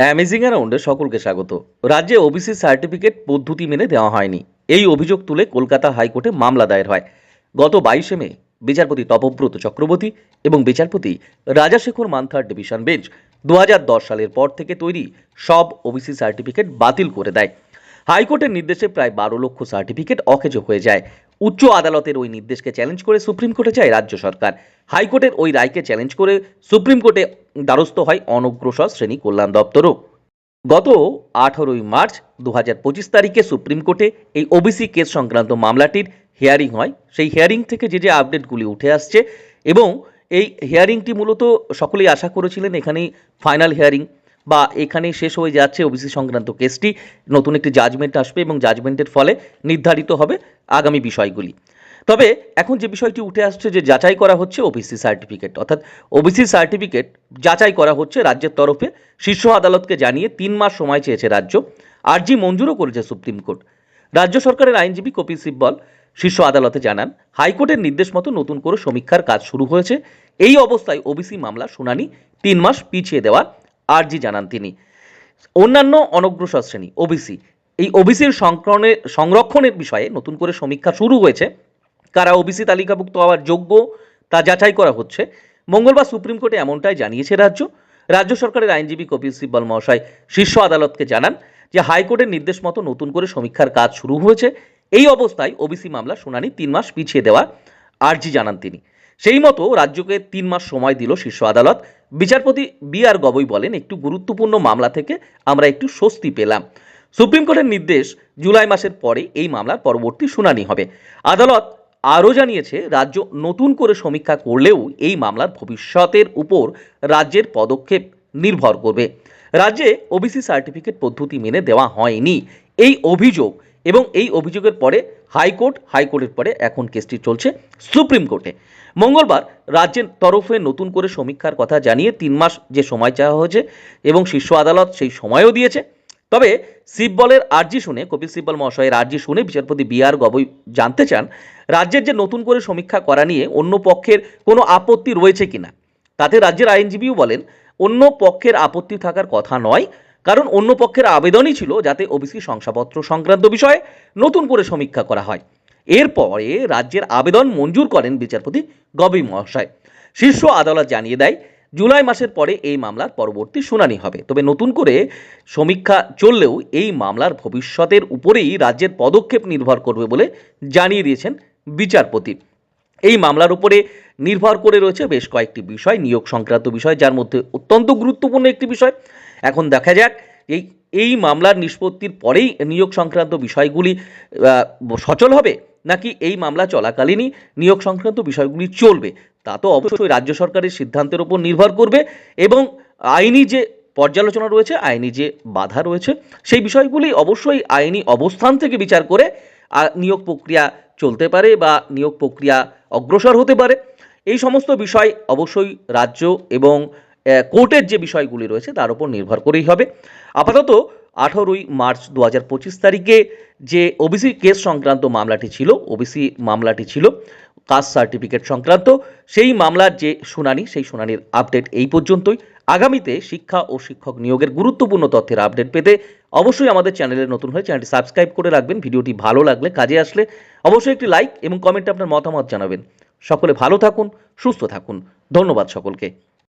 Amazing অ্যারাউন্ডে সকলকে স্বাগত। রাজ্যে ওবিসি সার্টিফিকেট পদ্ধতি মেনে দেওয়া হয়নি। এই অভিযোগ তুলে কলকাতা হাইকোর্টে মামলা দায়ের হয়। গত বাইশে মে, বিচারপতি তপব্রত চক্রবর্তী এবং বিচারপতি রাজাশেখর মান্থার ডিভিশন বেঞ্চ দু হাজার দশ সালের পর থেকে তৈরি সব ওবিসি সার্টিফিকেট বাতিল করে দেয়। হাইকোর্টের নির্দেশে প্রায় বারো লক্ষ সার্টিফিকেট অকেজ হয়ে যায়। উচ্চ আদালতের ওই নির্দেশকে চ্যালেঞ্জ করে সুপ্রিম কোর্টে যায় রাজ্য সরকার। হাইকোর্টের ওই রায়কে চ্যালেঞ্জ করে সুপ্রিম কোর্টে দ্বারস্থ হয় অনগ্রসর শ্রেণি কল্যাণ দপ্তরও। গত আঠারোই মার্চ দু তারিখে সুপ্রিম কোর্টে এই ওবিসি কেস সংক্রান্ত মামলাটির হিয়ারিং হয়। সেই হিয়ারিং থেকে যে যে আপডেটগুলি উঠে আসছে এবং এই হিয়ারিংটি মূলত সকলেই আশা করেছিলেন এখানেই ফাইনাল হিয়ারিং বা এখানেই শেষ হয়ে যাচ্ছে ওবিসি সংক্রান্ত কেসটি। নতুন একটি জাজমেন্ট আসবে এবং জাজমেন্টের ফলে নির্ধারিত হবে আগামী বিষয়গুলি। তবে এখন যে বিষয়টি উঠে আসছে যে যাচাই করা হচ্ছে ওবিসি সার্টিফিকেট অর্থাৎ ওবিসি সার্টিফিকেট যাচাই করা হচ্ছে রাজ্যের তরফে। শীর্ষ আদালতকে জানিয়ে তিন মাস সময় চেয়েছে রাজ্য। আর্জি মঞ্জুরও করেছে সুপ্রিম কোর্ট। রাজ্য সরকারের আইনজীবী কপিল সিব্বল শীর্ষ আদালতে জানান, হাইকোর্টের নির্দেশ মতো নতুন করে সমীক্ষার কাজ শুরু হয়েছে। এই অবস্থায় ওবিসি মামলা শুনানি তিন মাস পিছিয়ে দেওয়ার আর্জি জানান তিনি। অন্যান্য অনগ্রসর শ্রেণি ওবিসি এই ওবিসির সংরক্ষণের সংরক্ষণের বিষয়ে নতুন করে সমীক্ষা শুরু হয়েছে। কারা ওবিসি তালিকাভুক্ত হওয়ার যোগ্য তা যাচাই করা হচ্ছে। মঙ্গলবার সুপ্রিম কোর্টে এমনটাই জানিয়েছে রাজ্য। রাজ্য সরকারের আইনজীবী কপিল সিব্বল মহাশয় শীর্ষ আদালতকে জানান যে হাইকোর্টের নির্দেশ মতো নতুন করে সমীক্ষার কাজ শুরু হয়েছে। এই অবস্থায় ওবিসি মামলা শুনানি তিন মাস পিছিয়ে দেওয়ার আর্জি জানান তিনি। সেই মতো রাজ্যকে তিন মাস সময় দিল শীর্ষ আদালত। বিচারপতি বি আর গবৈ বলেন, একটু গুরুত্বপূর্ণ মামলা থেকে আমরা একটু স্বস্তি পেলাম। সুপ্রিম কোর্টের নির্দেশ জুলাই মাসের পরে এই মামলার পরবর্তী শুনানি হবে। আদালত আরও জানিয়েছে, রাজ্য নতুন করে সমীক্ষা করলেও এই মামলার ভবিষ্যতের উপর রাজ্যের পদক্ষেপ নির্ভর করবে। রাজ্যে ওবিসি সার্টিফিকেট পদ্ধতি মেনে দেওয়া হয়নি। এই অভিযোগ এবং এই অভিযোগের পরে হাইকোর্ট, হাইকোর্টের পরে এখন কেসটি চলছে সুপ্রিম কোর্টে। মঙ্গলবার রাজ্যের তরফে নতুন করে সমীক্ষার কথা জানিয়ে তিন মাস যে সময় চাওয়া হয়েছে এবং শীর্ষ আদালত সেই সময়ও দিয়েছে। তবে সিব্বলের আর্জি শুনে, কপিল সিব্বল মহাশয়ের আর্জি শুনে বিচারপতি বি আর গবৈ জানতে চান, রাজ্যের যে নতুন করে সমীক্ষা করা নিয়ে অন্য পক্ষের কোনো আপত্তি রয়েছে কিনা। তাতে রাজ্যের আইনজীবীও বলেন, অন্য পক্ষের আপত্তি থাকার কথা নয় কারণ অন্য পক্ষের আবেদনই ছিল যাতে ওবিসি শংসাপত্র সংক্রান্ত বিষয়ে নতুন করে সমীক্ষা করা হয়। এরপরে রাজ্যের আবেদন মঞ্জুর করেন বিচারপতি গবৈ মহাশয়। শীর্ষ আদালত জানিয়ে দেয়, জুলাই মাসের পরে এই মামলার পরবর্তী শুনানি হবে। তবে নতুন করে সমীক্ষা চললেও এই মামলার ভবিষ্যতের উপরেই রাজ্যের পদক্ষেপ নির্ভর করবে বলে জানিয়ে দিয়েছেন বিচারপতি। এই মামলার উপরে নির্ভর করে রয়েছে বেশ কয়েকটি বিষয়, নিয়োগ সংক্রান্ত বিষয়, যার মধ্যে অত্যন্ত গুরুত্বপূর্ণ একটি বিষয় এখন দেখা যাক এই এই মামলার নিষ্পত্তির পরেই নিয়োগ সংক্রান্ত বিষয়গুলি সচল হবে নাকি এই মামলা চলাকালীনই নিয়োগ সংক্রান্ত বিষয়গুলি চলবে? তা তো অবশ্যই রাজ্য সরকারের সিদ্ধান্তের উপর নির্ভর করবে এবং আইনি যে পর্যালোচনা রয়েছে, আইনি যে বাধা রয়েছে, সেই বিষয়গুলি অবশ্যই আইনি অবস্থান থেকে বিচার করে নিয়োগ প্রক্রিয়া চলতে পারে বা নিয়োগ প্রক্রিয়া অগ্রসর হতে পারে। এই সমস্ত বিষয় অবশ্যই রাজ্য এবং কোর্টের যে বিষয়গুলি রয়েছে তার উপর নির্ভর করেই হবে। আপাতত আঠারোই মার্চ দু হাজার পঁচিশ তারিখে যে ওবিসি কেস সংক্রান্ত মামলাটি ছিল, ওবিসি মামলাটি ছিল, কাস্ট সার্টিফিকেট সংক্রান্ত, সেই মামলার যে শুনানি, সেই শুনানির আপডেট এই পর্যন্তই। আগামীতে শিক্ষা ও শিক্ষক নিয়োগের গুরুত্বপূর্ণ তথ্যের আপডেট পেতে অবশ্যই আমাদের চ্যানেলে নতুন হয়ে চ্যানেলটি সাবস্ক্রাইব করে রাখবেন। ভিডিওটি ভালো লাগলে, কাজে আসলে অবশ্যই একটি লাইক এবং কমেন্টে আপনার মতামত জানাবেন। সকলে ভালো থাকুন, সুস্থ থাকুন। ধন্যবাদ সকলকে।